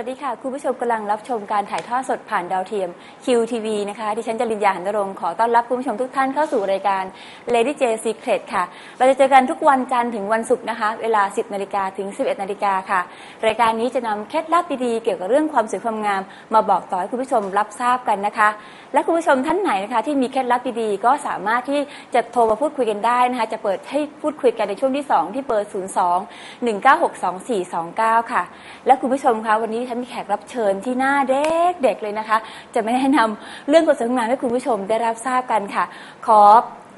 สวัสดีค่ะ คุณผู้ชมกำลังรับชมการถ่ายทอดสดผ่านดาวเทียม QTV นะคะ ดิฉันจริญญาหันตรงขอต้อนรับคุณผู้ชมทุกท่านเข้าสู่รายการ Lady J Secret ค่ะ เราจะเจอกันทุกวันจันทร์ถึงวันศุกร์นะคะ เวลา 10นาฬิกาถึง 11นาฬิกาค่ะ รายการนี้จะนำเคล็ดลับดีๆ เกี่ยวกับเรื่องความสวยความงาม มาบอกต่อให้คุณผู้ชมรับทราบกันนะคะ และคุณผู้ชมท่านไหนนะคะ ที่มีเคล็ดลับดีๆก็สามารถที่จะโทรมาพูดคุยกันได้นะคะ จะเปิดให้พูดคุยกันในช่วงที่ 2 ที่เบอร์02 196 2429 ค่ะ และคุณผู้ชมคะวันนี้ฉันมีแขกรับเชิญที่หน้าเด็กเด็กๆเลยนะคะ จะไม่แนะนำเรื่องความสวยความงามให้คุณผู้ชมได้รับทราบกันค่ะ ขอ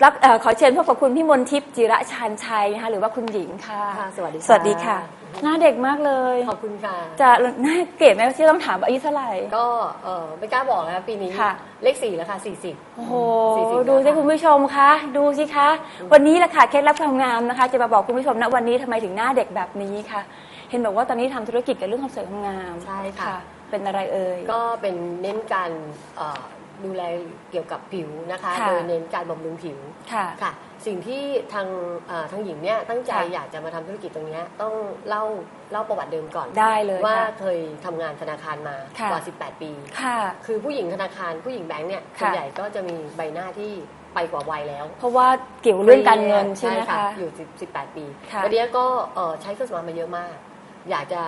รับเอ่อขอเชิญพบกับคุณพี่มนทิพย์จิระชานชัยนะคะหรือว่าคุณหญิงค่ะค่ะสวัสดีค่ะสวัสดีค่ะ หน้าเด็กมากเลย ขอบคุณค่ะ จะหน้าเก๋ไหมที่ต้องถามว่าอายุเท่าไหร่ ก็เออไม่กล้าบอกนะคะปีนี้ค่ะเลขสี่แล้วค่ะสี่สิบโอ้โห40ดูสิแล้วค่ะคุณผู้ชมคะดูสิคะ วันนี้แหละค่ะเคล็ดลับความงามนะคะ จะมาบอกคุณผู้ชมนะวันนี้ทำไมถึงหน้าเด็กแบบนี้ค่ะ เห็นบอกว่าตอนนี้ทำธุรกิจกับเรื่องความสวยความงามใช่ค่ะ เป็นอะไรเอ่ยก็เป็นเน้นการเอ่อดูแลเกี่ยวกับผิวนะคะค่ะโดยเน้นการบำรุงผิวค่ะค่ะ สิ่งที่ทางเอ่อทางหญิงเนี่ยตั้งใจค่ะอยากจะมาทำธุรกิจตรงเนี้ยต้องเล่าเล่าประวัติเดิมก่อนได้เลยว่าค่ะเคยทำงานธนาคารมาค่ะกว่า 18 ปีค่ะ คือผู้หญิงธนาคารผู้หญิงแบงค์เนี่ยค่ะส่วนใหญ่ก็จะมีใบหน้าที่ไปกว่าวัยแล้ว เพราะว่าเกี่ยวกับเรื่องการเงินใช่ไหมคะอยู่10 18ปีค่ะวันนี้ก็เอ่อใช้เครื่องสำอางมาเยอะมาก อยากจะ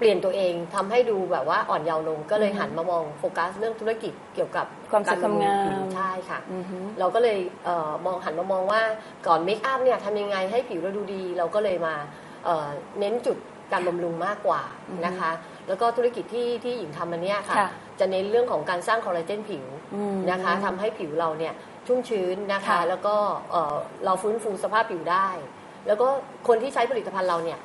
เปลี่ยนตัวเองทำให้ดูแบบว่าอ่อนเยาว์ลงก็เลยหันมามองโฟกัสเรื่องธุรกิจเกี่ยวกับความสวยความงามกรบำรุผิวใช่ค่ะอือฮึเราก็เลยเอ่อมองหันมามองว่าก่อนเมคอัพเนี่ยทำยังไงให้ผิวเราดูดี เราก็เลยมาเอ่อเน้นจุดการบำรุงมากกว่าอือฮึนะคะ แล้วก็ธุรกิจที่ที่หญิงทำมันเนี้ยค่ะค่ะจะเน้นเรื่องของการสร้างคอลลาเจนผิวอืมนะคะทำให้ผิวเราเนี่ยชุ่มชื้นนะคะค่ะแล้วก็เอ่อเราฟื้นฟูสภาพผิวได้ แล้วก็คนที่ใช้ผลิตภัณฑ์เราเนี่ย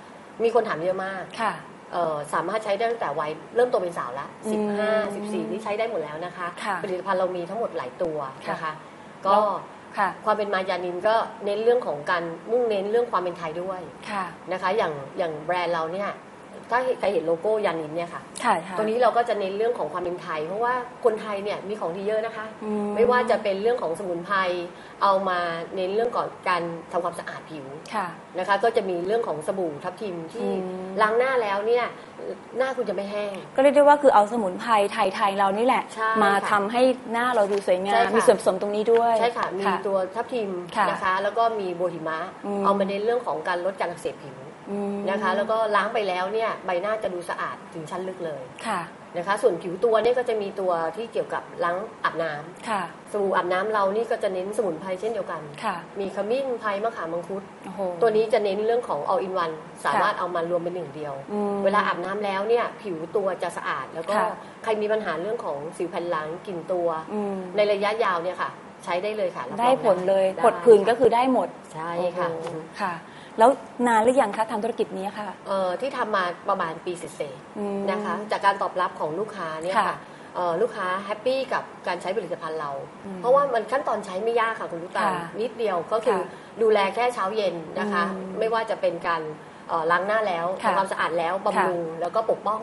มีคนถามเยอะมากค่ะ เอ่อสามารถใช้ได้ตั้งแต่วัยเริ่มโตเป็นสาวละอืม15 14 นี่ใช้ได้หมดแล้วนะคะ ค่ะ ผลิตภัณฑ์เรามีทั้งหมดหลายตัวนะคะค่ะก็ ค่ะ ความเป็นมายานินก็เน้นเรื่องของการมุ่งเน้นเรื่องความเป็นไทยด้วยค่ะ นะคะ อย่างอย่างแบรนด์เราเนี่ย ถ้าใครเห็นโลโก้ยานินเนี่ยค่ะค่ะค่ะตัวนี้เราก็จะเน้นเรื่องของความเป็นไทย เพราะว่าคนไทยเนี่ยมีของดีเยอะนะคะ อืไม่ว่าจะเป็นเรื่องของสมุนไพรเอามาเน้นเรื่องก่อนการทำความสะอาดผิว ค่ะ นะคะ ก็จะมีเรื่องของสบู่ทับทิมที่อืม ล้างหน้าแล้วเนี่ยหน้าคุณจะไม่แห้ง ก็เรียกได้ว่าคือเอาสมุนไพรไทยๆเรานี่แหละ ใช่มาค่ะทำให้หน้าเราดูสวยงาใช่มค่ะ มีส่วนผสมตรงนี้ด้วย ใช่ค่ะ มีตัวทับทิมค่ะนะคะ แล้วก็มีโบหิมะ อืม เอามาเน้นเรื่องของการลดการอักเสบผิวอืม นะคะ แล้วก็ล้างไปแล้วเนี่ยใบหน้าจะดูสะอาดถึงชั้นลึกเลยค่ะนะคะ ส่วนผิวตัวเนี่ยก็จะมีตัวที่เกี่ยวกับล้างอาบน้ำค่ะสบู่อาบน้ำเรานี่ก็จะเน้นสมุนไพรเช่นเดียวกันค่ะ มีขมิ้นไพรมะขามมังคุดโอ้โหตัวนี้จะเน้นเรื่องของ all in one สามารถเอามารวมเป็นหนึ่งเดียวอืมเวลาอาบน้ำแล้วเนี่ยผิวตัวจะสะอาด แล้วก็ค่ะใครมีปัญหาเรื่องของสิวแผ่นหลังกลิ่นตัวอืมในระยะยาวเนี่ยค่ะ ใช้ได้เลยค่ะรับรองได้ผลเลยได้ผดผื่นก็คือได้หมดใช่ค่ะโอ้โหค่ะ แล้วนานหรือยังคะทำธุรกิจนี้ค่ะ เอ่อที่ทำมาประมาณปีเศษอืมๆนะคะ จากการตอบรับของลูกค้าเนี่ยค่ะค่ะเอ่อลูกค้าแฮปปี้กับการใช้ผลิตภัณฑ์เรา อืมเพราะว่ามันขั้นตอนใช้ไม่ยากค่ะคุณลูกตาลค่ะนิดเดียวก็คือค่ะดูแลแค่เช้าเย็นนะคะ อืมไม่ว่าจะเป็นการเอ่อล้างหน้าแล้วค่ะทำความสะอาดแล้วบำรุงแล้วก็ปกป้อง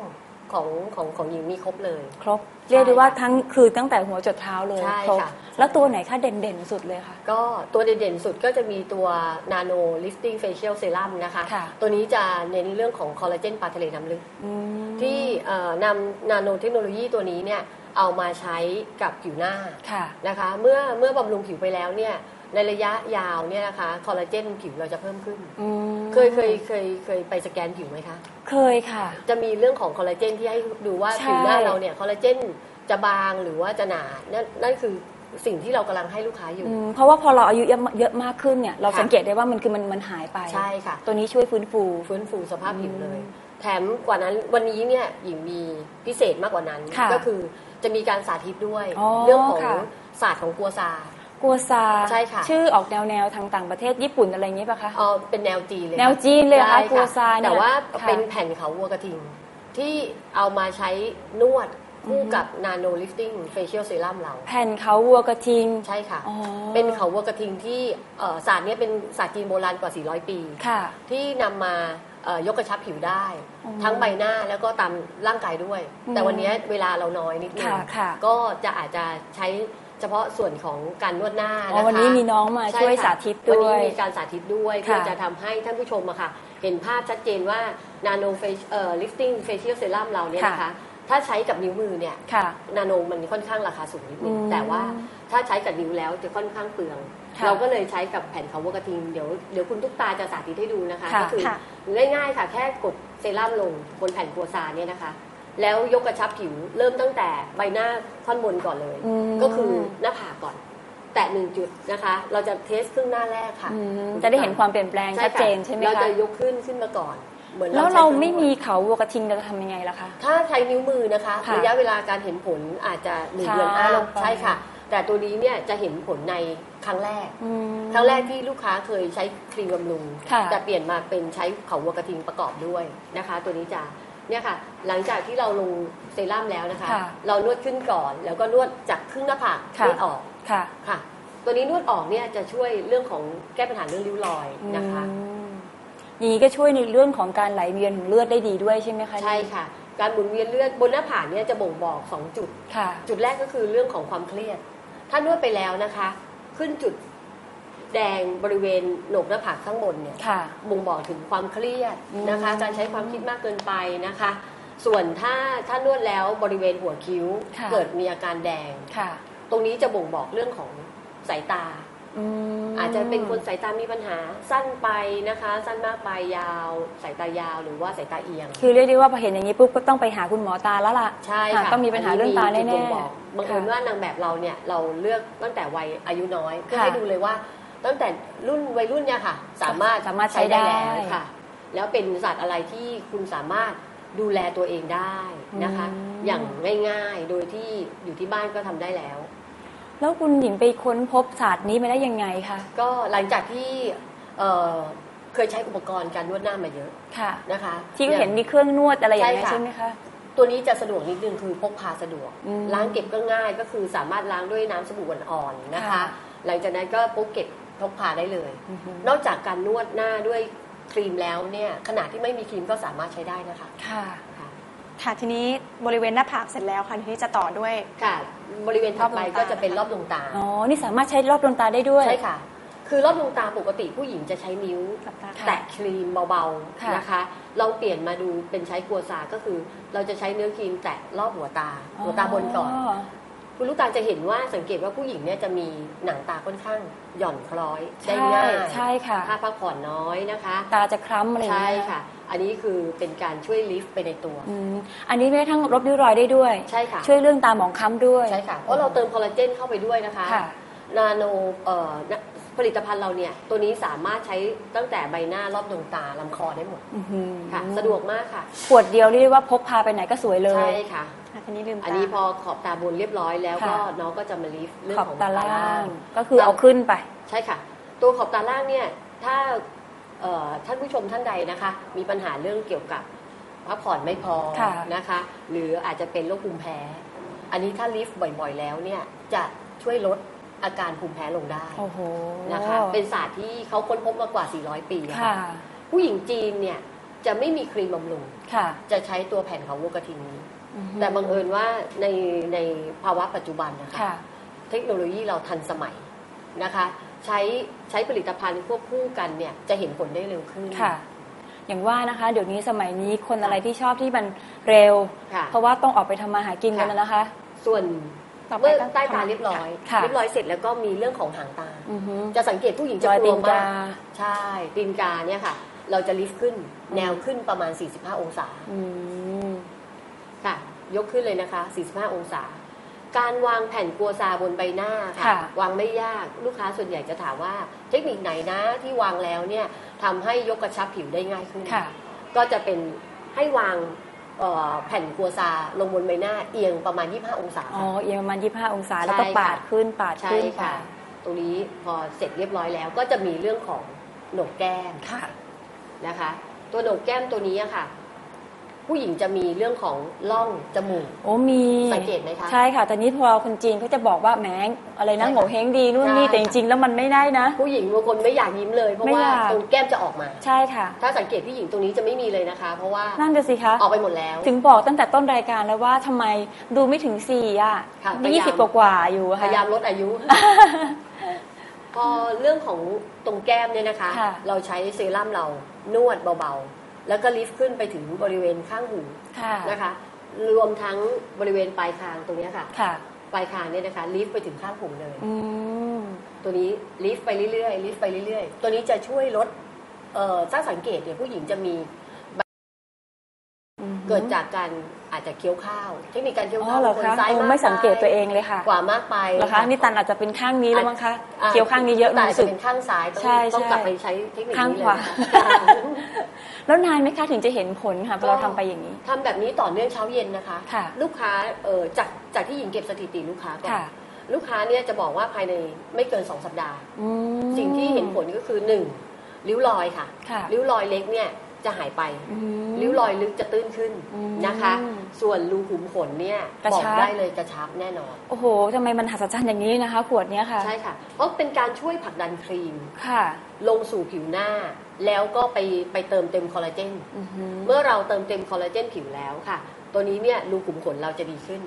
ของของของหญิงมีครบเลย ครบ เรียกได้ว่าทั้งคือตั้งแต่หัวจดเท้าเลยใช่ครบค่ะ แล้วตัวไหนคะเด่นๆสุดเลยค่ะ ก็ตัวเด่นๆสุดก็จะมีตัว Nano Lifting Facial Serum นะคะ ค่ะ ตัวนี้จะเน้นเรื่องของคอลลาเจนปลาทะเลน้ำลึก อืมที่เอ่อนำนาโนเทคโนโลยีตัวนี้เนี่ยเอามาใช้กับผิวหน้าค่ะ นะคะ เมื่อเมื่อบำรุงผิวไปแล้วเนี่ย ในระยะยาวเนี่ยนะคะคอลลาเจนผิวเราจะเพิ่มขึ้น อืมเคยเคยเคยเคยไปสแกนผิวไหมคะ เคยค่ะ จะมีเรื่องของคอลลาเจนที่ให้ดูว่าใช่ ผิวหน้าเราเนี่ยคอลลาเจนจะบางหรือว่าจะหนานั่นนั่นคือสิ่งที่เรากำลังให้ลูกค้าอยู่ อืมเพราะว่าพอเราอายุเยอะเยอะมากขึ้นเนี่ย เราค่ะ สังเกตได้ว่ามันคือมันมันหายไป ใช่ค่ะ ตัวนี้ช่วยฟื้นฟู ฟื้นฟูสภาพผิวเลยอืมแถมกว่านั้นวันนี้เนี่ยหญิงมีพิเศษมากกว่านั้น ค่ะก็คือจะมีการสาธิตด้วย อ๋อเรื่องของค่ะศาสตร์ของกัวซา กัวซาใช่ค่ะ ชื่อออกแนวแนวทางต่างประเทศญี่ปุ่นอะไรอย่างนี้ป่ะคะเออเป็นแนวจีนเลยแนวจีนเลยเหรอคะใช่กัวซาเนี่ยแต่ว่าค่ะ เป็นแผ่นเขาวัวกระทิง ที่เอามาใช้นวดคู่อือฮึกับ Nano Lifting Facial Serum เรา แผ่นเขาวัวกระทิง ใช่ค่ะ อ๋อ เป็นเขาวัวกระทิงที่เอ่อศาสตร์เนี้ยเป็นศาสตร์จีนโบราณกว่า 400 ปี ค่ะ ที่นำมาเอ่อยกกระชับผิวได้ อ๋อทั้งใบหน้าแล้วก็ตามร่างกายด้วย อืมแต่วันนี้เวลาเราน้อยนิดนึงค่ะค่ะก็จะอาจจะใช้ เฉพาะส่วนของการนวดหน้าอ๋อนะคะวันนี้มีน้องมาใช่วยค่ะสาธิตด้วยวันนี้มีการสาธิตด้วยค่ะ เพื่อจะทำให้ท่านผู้ชมอะค่ะ เห็นภาพชัดเจนว่า nano face เอ่อ lifting facial serum เราเนี่ยนะคะ ถ้าใช้กับนิ้วมือเนี่ย ค่ะ นาโนมันค่อนข้างราคาสูงนิดนึงอืมแต่ว่าถ้าใช้กับนิ้วแล้วจะค่อนข้างเปลือง ค่ะเราก็เลยใช้กับแผ่นเขาวกระทิงเดี๋ยวเดี๋ยวคุณทุกตาจะสาธิตให้ดูนะคะ ค่ะก็คือค่ะ ง่ายๆค่ะ แค่กดเซรั่มลงบนแผ่นกัวซาเนี่ยนะคะ แล้วยกกระชับผิวเริ่มตั้งแต่ใบหน้าท่อนบนก่อนเลยอืมก็คือหน้าผากก่อน แตะหนึ่งจุดนะคะ เราจะเทสครึ่งหน้าแรกค่ะอืมจะได้เห็นความเปลี่ยนแปลงใช่ชัดค่ะเจนใช่ไหมเราคะจะยกขึ้นขึ้นมาก่อนเหมือนแล้วใช้เราคองไม่นวดมีเขาวัวกระทิงเราจะทำยังไงล่ะคะ ถ้าใช้นิ้วมือนะคะค่ะระยะเวลาการเห็นผลอาจจะหนึ่งช้าเดือนอ้าลวงไปใช่ค่ะ แต่ตัวนี้เนี่ยจะเห็นผลในครั้งแรกอืมครั้งแรกที่ลูกค้าเคยใช้ครีมบำรุงค่ะแต่เปลี่ยนมาเป็นใช้เขาวัวกระทิงประกอบด้วยนะคะ ตัวนี้จะ เนี่ยค่ะ หลังจากที่เราลงเซรั่มแล้วนะคะ ค่ะ เรานวดขึ้นก่อน แล้วก็นวดจากครึ่งหน้าผากค่ะ นวดออกค่ะ ค่ะ ตัวนี้นวดออกเนี่ยจะช่วยเรื่องของแก้ปัญหาเรื่องริ้วรอยนะคะ อืมอย่างนี้ก็ช่วยในเรื่องของการไหลเวียนของเลือดได้ดีด้วยใช่ไหมคะใช่ค่ะ การหมุนเวียนเลือดบนหน้าผากเนี่ยจะบ่งบอกสองจุด ค่ะ จุดแรกก็คือเรื่องของความเครียด ถ้านวดไปแล้วนะคะ ขึ้นจุด แดงบริเวณโหนกหน้าผากข้างบนเนี่ยค่ะบ่งบอกถึงความเครียดนะคะอืมการใช้ความคิดมากเกินไปนะคะ ส่วนถ้าถ้านวดแล้วบริเวณหัวคิ้วค่ะเกิดมีอาการแดงค่ะตรงนี้จะบ่งบอกเรื่องของสายตาอืมอาจจะเป็นคนสายตามีปัญหาสั้นไปนะคะ สั้นมากไปยาวสายตายาวหรือว่าสายตาเอียง คือเรียกได้ว่าพอเห็นอย่างนี้ปุ๊บก็ต้องไปหาคุณหมอตาแล้วล่ะใช่อะค่ะต้องมีปัญหาเรื่องตาแน่จุดบ่งบอกๆบังเอิญว่านางแบบเราเนี่ยเราเลือกตั้งแต่วัยอายุน้อยเพื่อค่ะให้ดูเลยว่า ตั้งแต่รุ่นวัยรุ่นเนี่ยค่ะ สามารถสามารถใช้ได้แล้วค่ะ แล้วเป็นศาสตร์อะไรที่คุณสามารถดูแลตัวเองได้นะคะอืมอย่างง่ายๆ โดยที่อยู่ที่บ้านก็ทำได้แล้ว แล้วคุณหญิงไปค้นพบศาสตร์นี้มาได้ยังไงคะก็หลังจากที่เอ่อเคยใช้อุปกรณ์การนวดหน้ามาเยอะค่ะนะคะ ที่ก็เห็นมีเครื่องนวดอะไรอย่างเงี้ยใช่ค่ะใช่ไหมคะตัวนี้จะสะดวกนิดนึงคือพกพาสะดวกอืมล้างเก็บก็ง่ายก็คือสามารถล้างด้วยน้ำสบู่อ่อนๆนะคะค่ะหลังจากนั้นก็พกเก็บ พกพาได้เลยอือฮึนอกจากการนวดหน้าด้วยครีมแล้วเนี่ยขณะที่ไม่มีครีมก็สามารถใช้ได้นะคะค่ะค่ะ ค่ะ ทีนี้บริเวณหน้าผากเสร็จแล้วค่ะทีนี้จะต่อด้วยค่ะ บริเวณถัดไปรอบดวงตาก็จะเป็นรอบดวงตา อ๋อ นี่สามารถใช้รอบดวงตาได้ด้วย ใช่ค่ะ คือรอบดวงตาปกติผู้หญิงจะใช้นิ้วหลับตาค่ะแตะครีมเบาค่ะๆนะคะ ลองเปลี่ยนมาดูเป็นใช้กัวซาก็คือ เราจะใช้เนื้อครีมแตะรอบหัวตา หัวตาบนก่อน คุณลูกตาลจะเห็นว่าสังเกตว่าผู้หญิงเนี่ยจะมีหนังตาค่อนข้างหย่อนคล้อยได้ใช่ง่ายใช่ค่ะถ้าพักผ่อนน้อยนะคะ ตาจะคล้ำอะไรอย่างใช่เงี้ยค่ะ อันนี้คือเป็นการช่วยลิฟต์ไปในตัวอืมอันนี้ไม่ทั้งลดริ้วรอยได้ด้วยใช่ค่ะช่วยเรื่องตาหมองคล้ำด้วยใช่ค่ะเพราะเราเติมคอลลาเจนเข้าไปด้วยนะคะค่ะนาโนเอ่อผลิตภัณฑ์เราเนี่ยตัวนี้สามารถใช้ตั้งแต่ใบหน้ารอบดวงตาลำคอได้หมดอื้อหือค่ะ สะดวกมากค่ะ ขวดเดียวเรียกได้ว่าพกพาไปไหนก็สวยเลยใช่ค่ะ ค่ะทีนี้ลืมตาอันนี้พอขอบตาบนเรียบร้อยแล้วก็ค่ะ น้องก็จะมาลิฟต์เรื่องขอบของตาล่างงก็คือเอาขึ้นไป ใช่ค่ะ ตัวขอบตาล่างเนี่ยถ้าเอ่อท่านผู้ชมท่านใดนะคะ มีปัญหาเรื่องเกี่ยวกับพักผ่อนไม่พอค่ะ นะคะ หรืออาจจะเป็นโรคภูมิแพ้ อันนี้ถ้าลิฟต์บ่อยๆแล้วเนี่ยจะช่วยลดอาการภูมิแพ้ลงได้โอ้โหนะคะเป็นศาสตร์ที่เขาค้นพบมากว่า 400 ปีอะค่ะผู้หญิงจีนเนี่ยจะไม่มีครีมบำรุง ค่ะ จะใช้ตัวแผ่นเขาวัวกระทิงนี้อือฮึ แต่บังเอิญว่าในในภาวะปัจจุบันนะคะค่ะเทคโนโลยีเราทันสมัยนะคะ ใช้ใช้ผลิตภัณฑ์ควบคู่กันเนี่ยจะเห็นผลได้เร็วขึ้นค่ะ อย่างว่านะคะ เดี๋ยวนี้สมัยนี้คนอะไรที่ชอบที่มันเร็วค่ะเพราะว่าต้องออกไปทำมาหากินกันแล้วนะคะ ส่วนต่อไปเมื่อก็ใต้ตาทำเรียบร้อยค่ะเรียบร้อยเสร็จแล้วก็มีเรื่องของหางตาอือฮึจะสังเกตผู้หญิงจะรอยกตีลัวนกามากใช่ตีนกาเนี่ยค่ะ เราจะลิฟต์ขึ้นแนวขึ้นประมาณ 45 องศาอืม ค่ะ ยกขึ้นเลยนะคะ 45 องศา การวางแผ่นกัวซาบนใบหน้าค่ะ ค่ะ วางไม่ยากลูกค้าส่วนใหญ่จะถามว่าเทคนิคไหนนะที่วางแล้วเนี่ยทำให้ยกกระชับผิวได้ง่ายขึ้น ค่ะ ก็จะเป็นให้วางเอ่อแผ่นกัวซาลงบนใบหน้าเอียงประมาณ 25 องศา อ๋อค่ะเอียงประมาณ 25 องศา แล้วก็ใช่ค่ะ ปาดขึ้น ปาดใช่ขึ้นไปค่ะ ตรงนี้พอเสร็จเรียบร้อยแล้ว ก็จะมีเรื่องของโหนกแก้มค่ะ นะคะ ตัวโหนกแก้มตัวนี้อะค่ะ ผผู้หญิงจะมีเรื่องของร่องจมูก โอ้มีสังเกตไหมคะ ใช่ค่ะแต่นี้พอคนจีนเขาจะบอกว่าแหมอะไรนะใช่ค่ะโง่เฮงดีนู่นนี่ใช่แต่จริงๆแล้วมันไม่ได้นะ ผู้หญิงบางคนไม่อยากยิ้มเลย เพราะไม่ว่าอยากตรงแก้มจะออกมา ใช่ค่ะ ถ้าสังเกตผู้หญิงตรงนี้จะไม่มีเลยนะคะ เพราะว่านั่นจะสิคะออกไปหมดแล้ว ถึงบอกตั้งแต่ต้นรายการแล้วว่าทำไมดูไม่ถึงสี่อะค่ะพนี่ยายามยี่สิบกว่าๆอยู่พค่ะยายามลดอายุพอเรื่องของตรงแก้มเนี่ยนะคะค่ะเราใช้เซรั่มเรานวดเบาๆ แล้วก็ลิฟต์ขึ้นไปถึงบริเวณข้างหูค่ะนะคะ รวมทั้งบริเวณปลายคางตรงเนี้ยค่ะค่ะปลายคางเนี่ยนะคะลิฟต์ไปถึงข้างหูเลยอืมตัวนี้ลิฟต์ไปเรื่อยๆลิฟต์ไปเรื่อยๆ ตัวนี้จะช่วยลดเอ่อถ้าสังเกตเนี่ยผู้หญิงจะมีอืมเกิดจากการ อาจจะเคี้ยวข้าว เทคนิคการเคี้ยวอ๋อข้าวเหรอคนคะซ้ายโอ้มากไม่สังเกตไปตัวเองเลยค่ะกว่ามากไปเหรอคะนี่ตันอาจจะเป็นข้างนี้แล้วมั้งคะอะเกี่ยวข้างนี้เยอะแต่รู้อาจสึจะกเป็นข้างซ้ายต้องใช่ต้องใช่ กลับไปใช้เทคนิคข้างนี้ขวาเลยค่ะแล้วนานไหมคะถึงจะเห็นผลค่ะพอเราทำไปอย่างนี้ ทำแบบนี้ต่อเนื่องเช้าเย็นนะคะ ค่ะลูกค้าเออจากจากที่หญิงเก็บสถิติลูกค้าก่อนค่ะ ลูกค้าเนี่ยจะบอกว่าภายในไม่เกิน 2 สัปดาห์ อืม สิ่งที่เห็นผลก็คือ 1. ริ้วรอยค่ะ ค่ะ ริ้วรอยเล็กเนี่ย จะหายไปอืมริ้วรอยลึกจะตื้นขึ้นอืมนะคะ ส่วนรูขุมขนเนี่ยกระบอชักบได้เลยกระชับแน่นอน โอ้โหทำไมมันหัศจรรย์อย่างนี้นะคะ ขวดเนี้ยค่ะ ใช่ค่ะเพราะเป็นการช่วยผลักดันครีมค่ะ ลงสู่ผิวหน้า แล้วก็ไปไปเติมเต็มคอลลาเจนอือหือเมื่อเราเติมเต็มคอลลาเจนผิวแล้วค่ะ ตัวนี้เนี่ยรูขุมขนเราจะดีขึ้น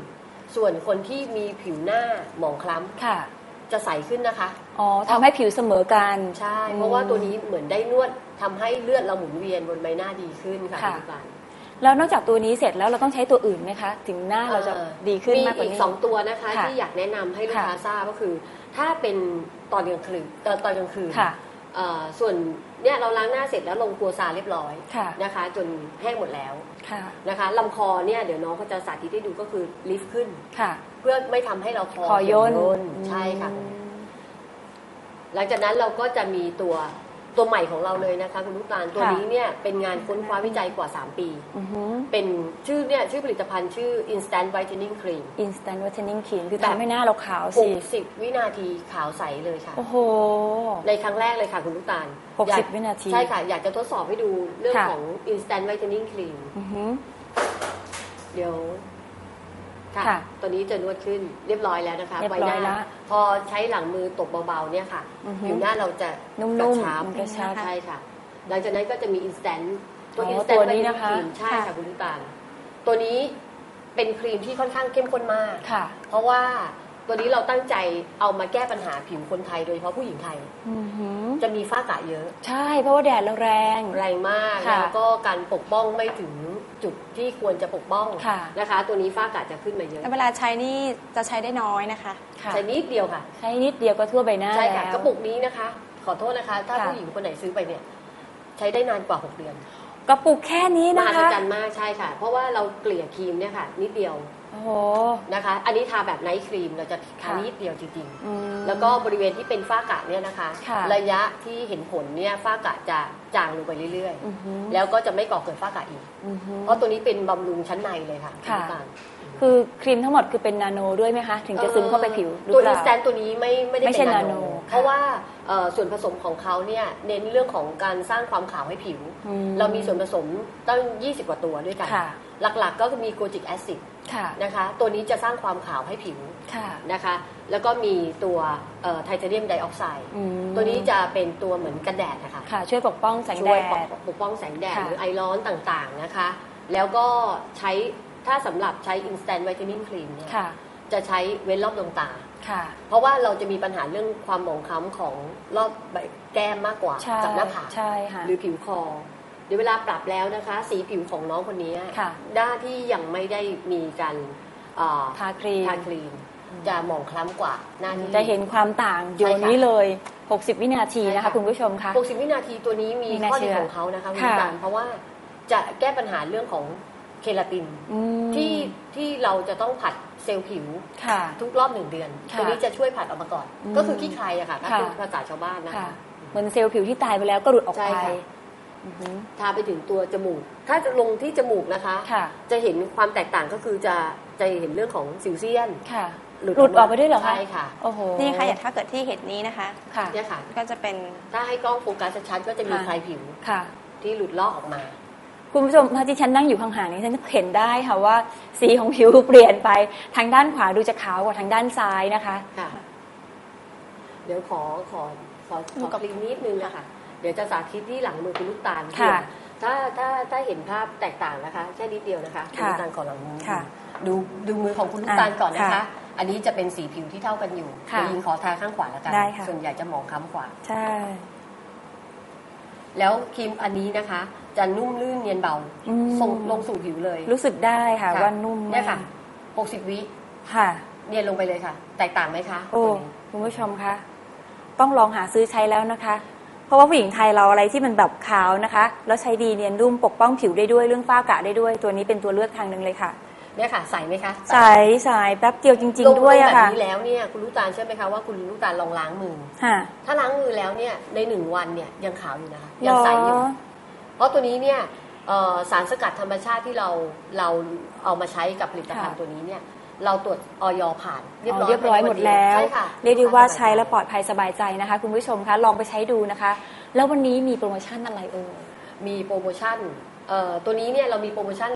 ส่วนคนที่มีผิวหน้าหมองคล้ค่ะำจะใสขึ้นนะคะอ๋อทำให้ผิวเสมอกันใช่ เพราะว่าตัวนี้เหมือนได้นวด ทำให้เลือดเราหมุนเวียนบนใบหน้าดีขึ้นค่ะค่ะณผู้การแล้วนอกจากตัวนี้เสร็จแล้วเราต้องใช้ตัวอื่นไหมคะ ถึงหน้าเราจะอ่อดีขึ้นมีมากกว่าอีกนี้สองตัวนะคะ ค่ะที่อยากแนะนำให้ลูกค่ะค้าทราบก็คือ ถ้าเป็นตอนกลางคืนเอ่อตอนกลางคืนค่ะ เอ่อส่วนเนี่ยเราล้างหน้าเสร็จแล้วลงกัวซาเรียบร้อยค่ะ นะคะ จนแห้งหมดแล้วค่ะ นะคะลำคอเนี่ยเดี๋ยวน้องเขาจะสาธิตให้ดูก็คือลิฟต์ขึ้น ค่ะ เพื่อไม่ทำให้เราคอขอย่นใช่ค่ะอืมหลังจากนั้นเราก็จะมีตัว ตัวใหม่ของเราเลยนะคะคุณลูกตาลตัวค่ะนี้เนี่ยเป็นงานค้นคว้าวิจัยกว่า 3 ปี อือหือ เป็นชื่อเนี่ยชื่อผลิตภัณฑ์ชื่อ Instant Whitening Cream instant whitening cream คือแบบทำให้หน้าเราขาวสิ 60 วินาทีขาวใสเลยค่ะ โอ้โห ในครั้งแรกเลยค่ะคุณลูกตาลหกสิบอยวินาทีใช่ค่ะ อยากจะทดสอบให้ดูเรื่องค่ะ ของ Instant Whitening Cream อือหือ เดี๋ยว ค่ะค่ะ ตัวนี้จะนวดขึ้นเรียบร้อยแล้วนะคะเรียบใบร้หอยน้าละพอใช้หลังมือตบเบาๆเนี่ยค่ะอือฮึผิวหน้าเราจะนุ่กระมชับๆมันกระชับใช่ค่ะ หลังจากนั้นก็จะมี instant ตัวอ๋อ instant ตัวนี้ Whitening นะคะ Cream ใช่ค่ะค่ะคุณลูกตาลตัวนี้เป็นครีมที่ค่อนข้างเข้มข้นมากค่ะ เพราะว่าตัวนี้เราตั้งใจเอามาแก้ปัญหาผิวคนไทยโดยเฉพาะผู้หญิงไทยอือหือจะมีฝ้ากระเยอะ ใช่เพราะว่าแดดเราแรง แรงมากค่ะแล้วก็การปกป้องไม่ถึง จุดที่ควรจะปกป้องค่ะ นะคะ ตัวนี้ฝ้ากระจะขึ้นมาเยอะแล้วเวลาใช้นี่จะใช้ได้น้อยนะคะ ค่ะ ใช้นิดเดียวค่ะ ใช้นิดเดียวก็ทั่วใบหน้าใช่ค่ะ แล้วกระปุกนี้นะคะ ขอโทษนะคะ ถ้าค่ะ ผู้หญิงคนไหนซื้อไปเนี่ย ใช้ได้นานกว่า 6 เดือนกระปุกแค่นี้มนะหัศคะ จรรย์มากใช่ค่ะ เพราะว่าเราเกลี่ยครีมเนี่ยค่ะ นิดเดียว โอ้โห นะคะ อันนี้ทาแบบไนท์ครีมเราจะทาค่ะนิดเดียวจริงอืม ๆ แล้วก็บริเวณที่เป็นฝ้ากระเนี่ยนะคะ ค่ะ ระยะที่เห็นผลเนี่ยฝ้ากระจะจางลงไปเรื่อยอือหือๆ แล้วก็จะไม่ก่อเกิดฝ้ากระอีก อือหือ เพราะตัวนี้เป็นบำรุงชั้นในเลยค่ะค่ะ ณผู้การคือครีมทั้งหมดคือเป็นนาโนด้วยไหมคะ ถึงจะซึมเข้าไปผิวหรือตัวเปอิล่านสแตนตัวนี้ไม่ไม่ได้ไม่ใช่เป็นนานาโนโน เพราะว่าเอ่อส่วนผสมของเขาเนี่ยเน้นเรื่องของการสร้างความขาวให้ผิว อื เรามีส่วนผสมตั้ง 20 กว่าตัวด้วยกัน ค่ะหลักๆก็มีโกจิกแอซิด ค่ะนะคะ ตัวนี้จะสร้างความขาวให้ผิวค่ะนะคะ แล้วก็มีตัวไทเทเนียมไดออกไซด์อืมตัวนี้จะเป็นตัวเหมือนกันแดดนะคะค่ะ ช่วยปกป้องแสงช่แดวยดปกป้องแสงแดดค่ะหรือไอร้อนต่างๆนะคะ แล้วก็ใช้ถ้าสำหรับใช้ Instant Whitening Cream เนี่ยค่ะจะใช้เว้นรอบดวงตาค่ะเพราะว่าเราจะมีปัญหาเรื่องความหมองคล้ำของรอบใบแก้มมากกว่าใช่กับหน้าผากใช่ค่ะหรือผิวคอ เดี๋ยวเวลาปรับแล้วนะคะ สีผิวของน้องคนนี้ค่ะ ด้านที่ยังไม่ได้มีการเอ่อทาครีมทาครีม จะหมองคล้ำกว่าหน้าที่ จะเห็นความต่างโยใช่ค่ะนี้เลย 60 วินาทีใช่นะคะค่ะ คุณผู้ชมคะ 60 วินาทีตัวนี้มีไม่น่าข้อดีเชื่อของเขานะคะคุณค่ะผู้การเพราะว่าจะแก้ปัญหาเรื่องของเคลาติน อืมที่ที่เราจะต้องผัดเซลล์ผิว ค่ะ ทุกรอบหนึ่งเดือนค่ะตัวนี้จะช่วยผัดออกมาก่อน อืมก็คือขี้ใครอะค่ะถ้าค่ะ เป็นภาษาชาวบ้านนะค่ะ คะ เหมือนเซลล์ผิวที่ตายไปแล้วก็หลุดออกใช่ไป ค่ะอือหือ ทาไปถึงตัวจมูก ถ้าจะลงที่จมูกนะคะค่ะ จะเห็นความแตกต่างก็คือจะจะเห็นเรื่องของสิวเซียนค่ะหลุดหลุดออกไปด้วยเหรอคะใช่ค่ะโอ้โหนี่ค่ะอย่างถ้าเกิดที่เห็นนี้นะคะค่ะเนี่ยค่ะ ก็จะเป็นถ้าให้กล้องโฟกัสชัดๆก็จะมีค่ะคลายผิวค่ะ ที่หลุดลอกออกมา คุณผู้ชมถ้าที่ฉันนั่งอยู่ห่างๆนี้ฉันเห็นได้ค่ะว่า สีของผิวเปลี่ยนไปทางด้านขวาดูจะขาวกว่าทางด้านซ้ายนะคะค่ะ เดี๋ยวขอขอขอขดูอกับคลิปนิดนึงนะคะเดี๋ยวจะสาธิตที่หลังมือคุณลูกตาลค่ะถ้าถ้าถ้าเห็นภาพแตกต่างนะคะแค่นิดเดียวนะคะคุณค่ะลูกตาลขอหลังมือค่ะดูดูมือของคุณลูกตาลอะก่อนนะคะค่ะอันนี้จะเป็นสีผิวที่เท่ากันอยู่ค่ะเดี๋ยวยิงขอทาข้างขวาแล้วกันได้ค่ะส่วนใหญ่จะหมองคล้ำกว่าใช่แล้วครีมอันนี้นะคะ จะนุ่มลื่นเนียนเบาอืมส่งลงสู่ผิวเลย รู้สึกได้ค่ะค่ะว่านุ่มเนี่ยมาค่ะก60 วิค่ะ เนียนลงไปเลยค่ะ แตกต่างไหมคะโอ้ตัวนี้คุณผู้ชมคะต้องลองหาซื้อใช้แล้วนะคะ เพราะว่าผู้หญิงไทยเราอะไรที่มันแบบขาวนะคะ แล้วใช้ดีเนียนนุ่มปกป้องผิวได้ด้วยเรื่องฝ้ากระได้ด้วย ตัวนี้เป็นตัวเลือกทางหนึ่งเลยค่ะเนี่ยค่ะใส่ไหมคะใสใสแป๊บเดียวจริง ๆ ด้วยอะลงค่ะแบบนี้แล้วเนี่ยคุณลูกตาลเชื่อไหมคะว่าคุณลูกตาลลองล้างมือค่ะถ้าล้างมือแล้วเนี่ยในหนึ่งวันเนี่ยยังขาวอยู่นะคะเหรยังอใสอยู่เพราะตัวนี้เนี่ยเอ่อสารสกัดธรรมชาติที่เราเราเอามาใช้กับผลิตภัณฑ์ค่ะตัวนี้เนี่ย เราตรวจออยผ่านเรียบร้อยเรียบร้อยหมดแล้วใช่ค่ะเรียกได้ว่าใช้แล้วปลอดภัยสบายใจนะคะ คุณผู้ชมคะลองไปใช้ดูนะคะ แล้ววันนี้มีโปรโมชั่นอะไรเอ่ยมีโปรโมชั่นเอ่อตัวนี้เนี่ยเรามีโปรโมชั่น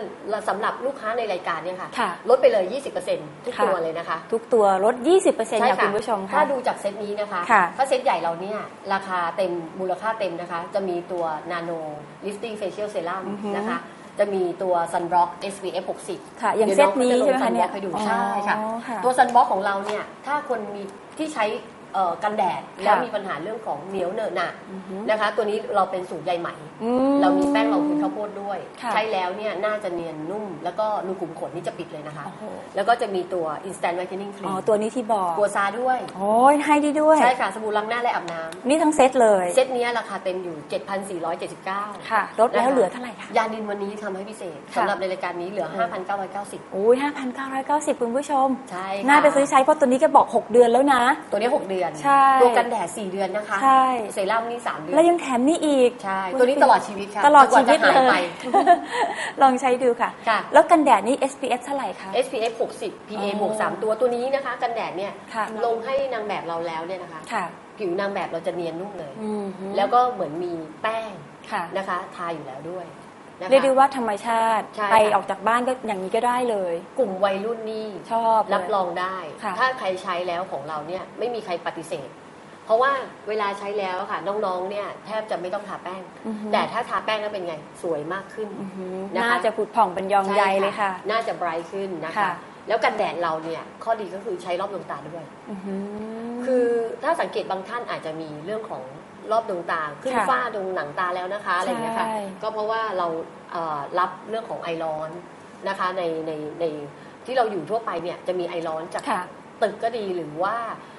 สำหรับลูกค้าในรายการเนี่ยค่ะค่ะลดไปเลย 20%ทุกค่ะตัวเลยนะคะ ทุกตัวลด 20%ค่ะคุณผู้ชมถ้าค่ะดูจากเซตนี้นะคะค่ะถ้าเซตใหญ่เราเนี่ยราคาเต็มมูลค่าเต็มนะคะ จะมีตัว Nano Lifting Facial Serum อือฮึนะคะ จะมีตัว Sunblock SPF 60 ค่ะอย่างดี๋วเซตนี้องใช่ไหมคะจลงเนี่ย Sunblock ให้ดูอ๋อใช่ค่ะค่ะ ตัว Sunblock ของเราเนี่ย ถ้าคนมีที่ใช้ เอ่อกันแดดแล้วมีปัญหาเรื่องของเหนียวเหนอะหนะอือฮึนะคะ ตัวนี้เราเป็นสูตรใยไหมอืเรามีแป้งรองพื้นข้าวโพดด้วย ค่ะใช้แล้วเนี่ยน่าจะเนียนนุ่ม แล้วก็รูขุมขนนี่จะปิดเลยนะคะ โอ้โห แล้วก็จะมีตัว instant whitening อ๋อ cream ตัวนี้ที่บอก กัวซาด้วย โอ้ยให้ดีด้วย ใช่ค่ะ สบู่ล้างหน้าและอาบน้ำนี่ทั้งเซตเลยเซตเนี้ยราคาเต็มอยู่ 7,479 ค่ะลดแล้วนะคะ เหลือเท่าไหร่คะ ยานินวันนี้ทำให้พิเศษค่ะ สำหรับในรายการนี้เหลือ 5,990 โอ้ย5,990 คุณผู้ชม ใช่ค่ะ น่าไปซื้อใช้เพราะตัวนี้ก็บอก 6 เดือนแล้วนะ ตัวนี้6เดือนใช่ตัวกันแดด4เดือนนะคะใช่เซรั่มนี่3เดือนแล้วยังแถมนี่อีกใช่ตัวนี้ตลอดชีวิตค่ะตลอดชีวิตจนกาจะเลหายไปลองใช้ดูค่ะค่ะ แล้วกันแดดนี่ SPF เท่าไหร่คะ SPF 60 PA อ๋อบวก3ตัวตัวนี้นะคะ กันแดดเนี่ยค่ะลงให้นางแบบเราแล้วเนี่ยนะคะค่ะผิวนางแบบเราจะเนียนนุ่มเลยอืมฮึแล้วก็เหมือนมีแป้งค่ะนะคะ ทาอยู่แล้วด้วย นะคะ เรียกได้ว่าธรรมชาติ ใช่ไปค่ะออกจากบ้านก็อย่างนี้ก็ได้เลย กลุ่มวัยรุ่นนี่ ชอบเลย รับรองได้ ค่ะ ถ้าใครใช้แล้วของเราเนี่ยไม่มีใครปฏิเสธ เพราะว่าเวลาใช้แล้วค่ะน้องๆ เนี่ยแทบจะไม่ต้องทาแป้ง อือฮึแต่ถ้าทาแป้งแล้วเป็นไง สวยมากขึ้น อือฮึนะคะ น่าจะผุดผ่องเป็นยองใยเลยค่ะ น่าจะไบรท์ขึ้นนะคะ ค่ะ แล้วกันแดดเราเนี่ยข้อดีก็คือใช้รอบดวงตาด้วย อือฮึคือถ้าสังเกตบางท่านอาจจะมีเรื่องของ รอบดวงตา ขึ้นค่ะฝ้าตรงหนังตาแล้วนะคะอะไรอย่างเงี้ยค่ะ ใช่ ก็เพราะว่าเราเอ่อรับเรื่องของไอร้อนนะคะในในในที่เราอยู่ทั่วไปเนี่ยจะมีไอร้อนจากค่ะตึกก็ดีหรือว่า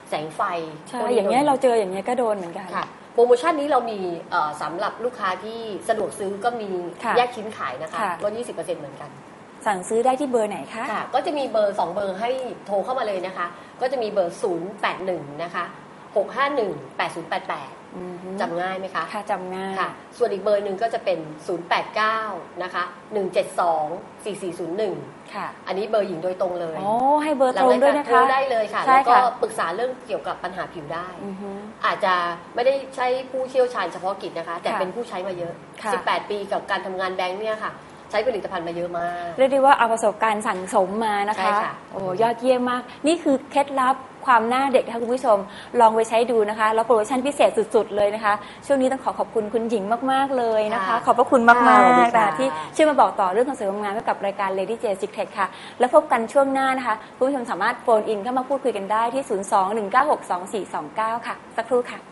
แสงไฟใช่พวกนี้อย่างเงี้ยเราเจออย่างเงี้ยก็โดนเหมือนกัน ค่ะ โปรโมชั่นนี้เรามีเอ่อสำหรับลูกค้าที่สะดวกซื้อก็มีค่ะแยกชิ้นขายนะคะค่ะ ลด20%เหมือนกัน สั่งซื้อได้ที่เบอร์ไหนคะ ค่ะก็จะมีเบอร์ 2 เบอร์ให้โทรเข้ามาเลยนะคะ ก็จะมีเบอร์ 081 นะคะ 651 8088 อือฮึจำง่ายไหมคะค่ะจำง่ายค่ะ ส่วนอีกเบอร์หนึ่งก็จะเป็น 089 นะคะ 172 4401 ค่ะ อันนี้เบอร์หญิงโดยตรงเลยโอ้ให้เบอร์หลัตรงรายด้วยการนะโทรคะได้เลยค่ะ ใช่แล้วก็ค่ะ ปรึกษาเรื่องเกี่ยวกับปัญหาผิวได้ อือฮึ อาจจะไม่ได้ใช้ผู้เชี่ยวชาญเฉพาะกิจนะคะ แต่ค่ะเป็นผู้ใช้มาเยอะ ค่ะ 18 ปีกับการทำงานแบงค์เนี่ยค่ะ ใช้ผลิตภัณฑ์มาเยอะมาก เรียกได้ว่าเอาประสบการณ์สั่งสมมานะใช่คะ ค่ะ โอ้ยอดเยี่ยมมาก นี่คือเคล็ดลับ ความหน้าเด็กนะคะคุณผู้ชม ลองไปใช้ดูนะคะ แล้วโปรโมชั่นพิเศษสุดๆเลยนะคะ ช่วงนี้ต้องขอขอบคุณคุณหญิงมากๆเลยนะคะ ขอบพระคุณมากค่ะสวัสดีๆค่ะค่ะที่ช่วยมาบอกต่อเรื่องของเสริมความงามให้กับรายการ Lady J Secret ค่ะ แล้วพบกันช่วงหน้านะคะ คุณผู้ชมสามารถโฟนอินเข้ามาพูดคุยกันได้ที่ 021962429 ค่ะ สักครู่ค่ะ